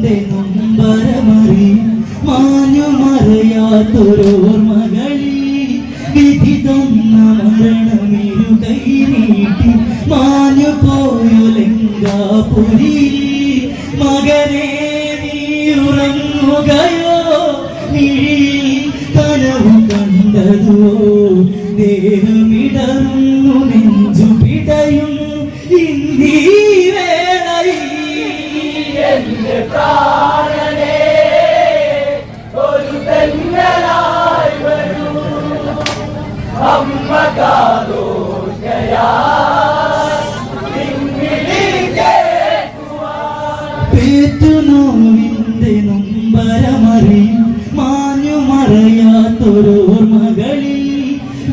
പേത്തുനോവിന്റെ നൊമ്പരമറി മാഞ്ഞുമറയാത്തൊരോർമകളിൽ വിധി തന്ന മരണമിരു കൈ നീട്ടി മാഞ്ഞു പോയൊലെങ്കാപുരി പേറ്റുനോവിന്റെ നൊമ്പരമറി മാഞ്ഞു മറയാത്തൊരോർമകളിൽ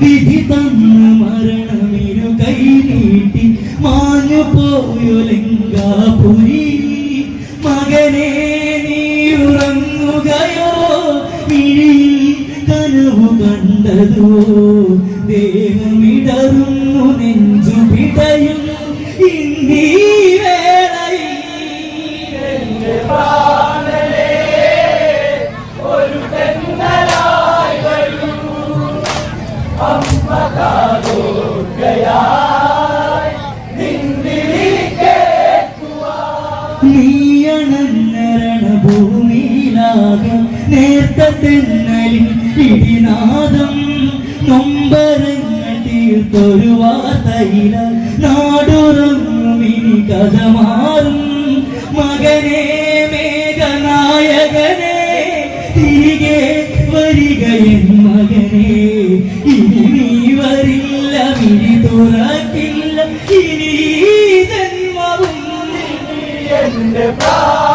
വിധി തന്ന മരണമിരു കൈ നീട്ടി മാഞ്ഞു പോയൊലെങ്കാപുരി മകനെ കണ്ടതോ ദേഹമിടറുന്നു നെഞ്ചു പിടയുന്നു ഇന്നീ നീയണന്നരണ ഭൂമിയിലാകെ നേർത്ത തെന്നലിൻ ഇടിനാദം നൊമ്പരങ്ങൾ തീർത്തൊരു വാർത്തയില നാടുറങ്ങും ഇനി കഥ മാറും മകനെ മേഘനായകനെ തിരികെ വരിക എൻ മകനെ. ഇനി നീ വരില്ല വിഴി തുറക്കില്ല. ഇനി ജന്മവും എന്റെ പ്രാണനെ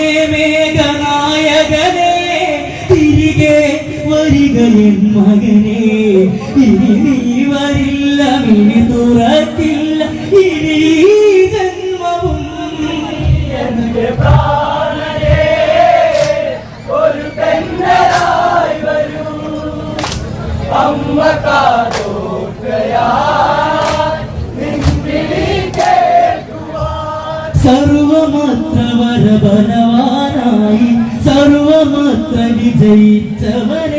വരിക എൻ മകനെ. ഇനി നീ വരില്ല മിനി തുറക്കില്ല ഇനി ജന്മവും ഒരു തെന്നലായി വരൂ. അമ്മ നിൻവിളി കേൾക്കുവാൻ. സർവമത്ര വരബലവാനായി സർവമത്ര വിജയിച്ചവനെ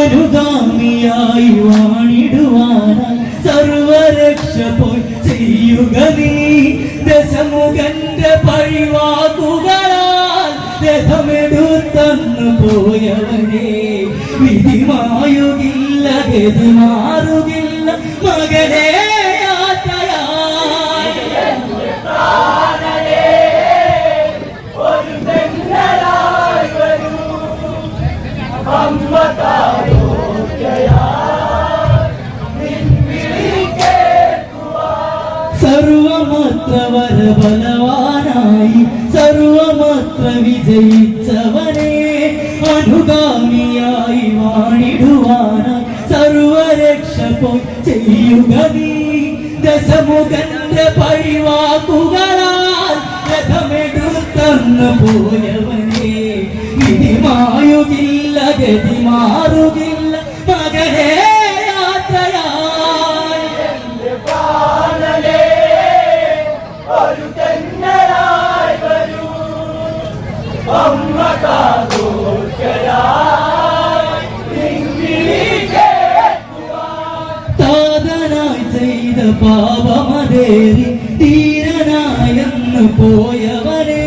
അനുഗാമിയായി വാണിടുവാനായി സർവരക്ഷ പോയി ചെയ്യുക നീ. ദശമുഖന്റെ പഴിവാക്കുകളാൽ രഥമെടുത്തന്നു പോയവനെ. വിധിമായുകില്ല ഗതി മാറുകില്ല മകനെ. വിജയിച്ചവനെ അനുഗാമിയായി വാണിടുവാനായി സർവരക്ഷ പോയി ചെയ്യുക നീ. ദശമുഖന്റെ പഴിവാക്കുകളാൽ രഥമെടുത്തന്നു പോയവനെ. വിധിമായുകില്ല ഗതി മാറുകില്ല മകനെ പാപമതേറി ധീരനായെന്ന് പോയവനെ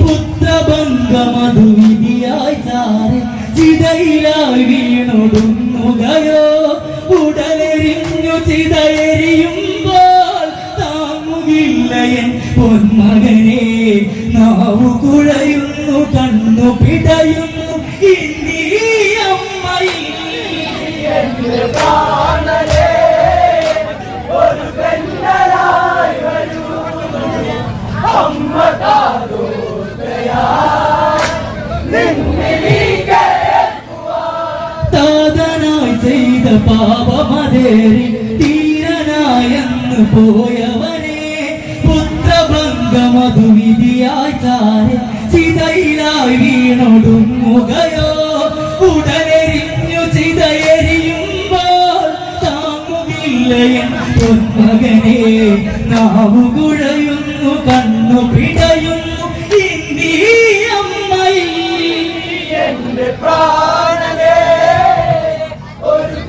പുത്രഭംഗമതു വിധിയായി ചാരെ ചിതയിലായി വീണൊടുങ്ങുകയോ ഉടലെരിഞ്ഞു ചിതയെരിയുമ്പോൾ താങ്ങുകില്ല എൻ പൊന്മകനെ നാവു കുഴയുന്നു കണ്ണു പിടയുന്നു അമ്മ കാതോർക്കയാ നിന്നിരിക്കേ താതനായി ചെയ്ത പാപമതേറി തീരനായെന്ന് പോയവനെ പുത്രഭംഗമതു വിധിയായി ചാരെ ചിതയിലായി വീണൊടുങ്ങുകയോ ഉടലെരിഞ്ഞു ചിതയെരിയുമ്പോൾ താങ്ങുകില്ല എൻ പൊന്മകനെ നാവു കണ്ണു പിടയുന്നു എന്റെ പ്രാണനേ ഒരു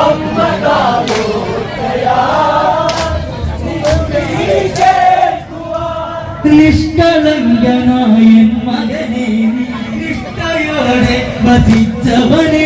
അമ്മ നിഷ്കളങ്കനായ മകനെ നിഷ്ഠയോടെ വസിച്ചവനെ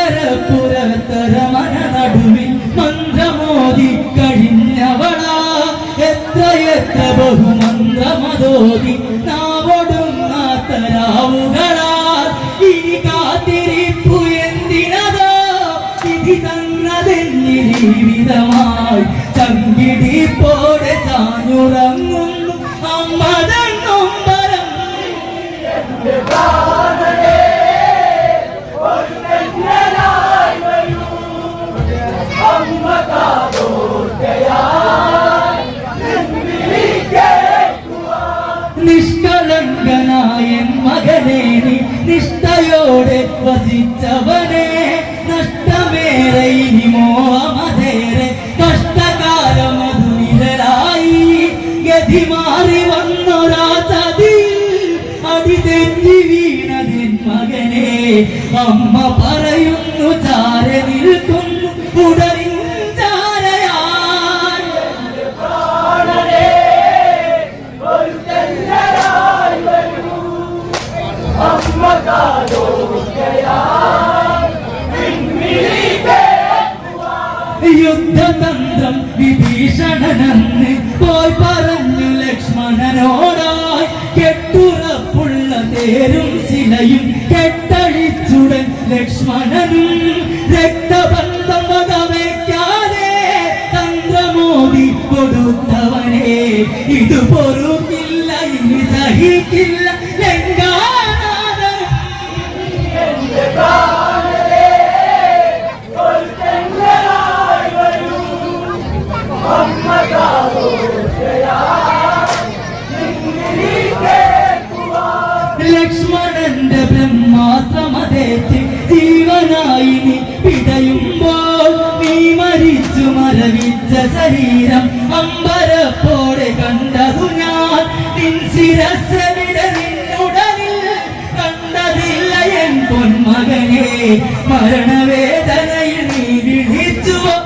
മന്ദരപുരത്തര മന നടുവിൽ മന്ത്രമോദി കഴിഞ്ഞവളാ. എത്ര എത്ര ബഹുമന്ത്രമതോതി നാവൊടുങ്ങാത്തരാവുകളാ. ഇനി കാത്തിരിപ്പു എന്തിനതോ? വിധി തന്നതെന്നി ജീവിതമായി ചങ്കിടിപ്പോടെ ചാഞ്ഞുറങ്ങുന്നു നിഷ്കളങ്കനായ മകനെ നിഷ്ഠയോടെ വസിച്ചവനെ അമ്മ പറയുന്നു ചാര നിൽക്കുന്നു നിന്നിരിക്കേ യുദ്ധതന്ത്രം വിഭീഷണനെന്ന് പോയി പറഞ്ഞു ലക്ഷ്മണനോടായി. കെട്ടുറപ്പുള്ള തേരും ശിലയും കെട്ടഴിച്ചുടൻ ലക്ഷ്മണനും രക്തബന്ധം വകവയ്ക്കാതെ തന്ത്രമോദി കൊടുത്തവനെ ഇത് മരിച്ച ശരീരം അമ്പരപ്പോടെ കണ്ടതു ഞാൻ. നിൻ ശിരസവിടെ നിന്നുടനിൽ കണ്ടതില്ല എൻ പൊന്മകനെ. മരണവേദനയിൽ നീ വിളിച്ചുവോ?